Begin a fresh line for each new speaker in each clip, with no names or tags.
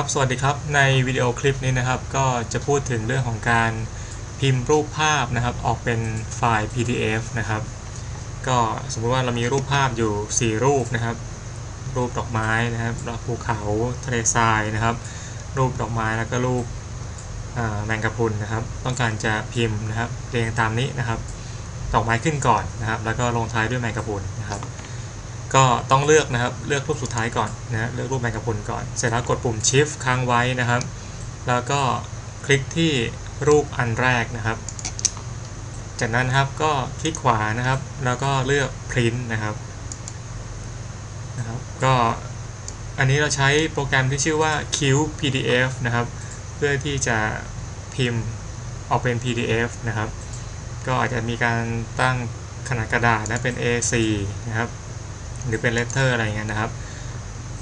ครับสวัสดีครับในวิดีโอคลิปนี้นะครับก็จะพูดถึงเรื่องของการพิมพ์รูปภาพนะครับ ออกเป็นไฟล์ PDF นะครับ ก็สมมติว่าเรามีรูปภาพอยู่ 4 รูปนะครับ รูปดอกไม้นะครับภูเขาทะเลทรายนะครับ รูปดอกไม้แล้วก็รูปแมงกะพรุนนะครับ ต้องการจะพิมพ์นะครับเรียงตามนี้นะครับ ดอกไม้ขึ้นก่อนนะครับ แล้วก็ลงท้ายด้วยแมงกะพรุนนะครับ ก็ต้องเลือกนะครับ เลือกรูปสุดท้ายก่อนนะเลือกรูปแมงกะพรุนก่อน เสร็จแล้วกดปุ่ม Shift ค้างไว้นะครับ แล้วก็คลิกที่รูปอันแรกนะครับ จากนั้นครับก็คลิกขวานะครับ แล้วก็เลือก Print นะครับนะครับ ก็อันนี้เราใช้โปรแกรมที่ชื่อว่า Q PDF นะครับ เพื่อที่จะพิมพ์ออกเป็น PDF นะครับ ก็อาจจะมีการตั้งขนาดกระดาษนะเป็น A4 นะครับ หรือเป็นเลตเตอร์อะไรเงี้ยนะครับ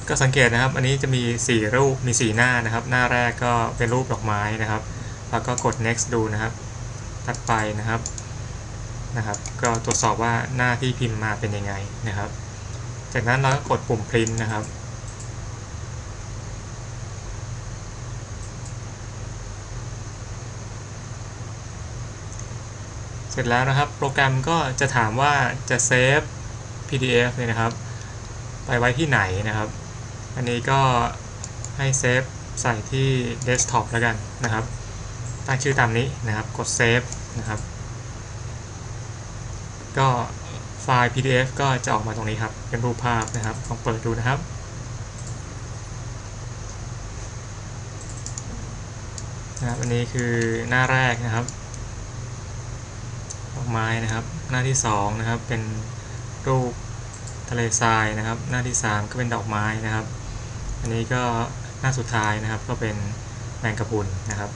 ก็สังเกตนะครับ อันนี้จะมี 4 รูปมี 4 หน้านะครับ หน้าแรกก็เป็นรูปดอกไม้นะครับ แล้วก็กด next ดูนะครับถัดไปนะครับนะครับ ก็ตรวจสอบว่าหน้าที่พิมพ์มาเป็นยังไงนะครับ จากนั้นเราก็กดปุ่ม print นะครับเสร็จแล้วนะครับ โปรแกรมก็จะถามว่าจะเซฟ PDF เนี่ยนะครับ ไปไว้ที่ไหนนะครับ อันนี้ก็ให้เซฟใส่ที่เดสก์ท็อปแล้วกันนะครับ ตั้งชื่อตามนี้นะครับ กดเซฟนะครับ ก็ไฟล์ PDF ก็จะออกมาตรงนี้ครับ เป็นรูปภาพนะครับ ลองเปิดดูนะครับนะครับอันนี้คือหน้าแรกนะครับดอกไม้นะครับ หน้าที่2นะครับ เป็นะเลทรายนะครับ หน้าที่ 3 ก็เป็นดอกไม้นะครับ อันนี้ก็หน้าสุดท้ายนะครับ ก็เป็นแมงกะพรุนนะครับ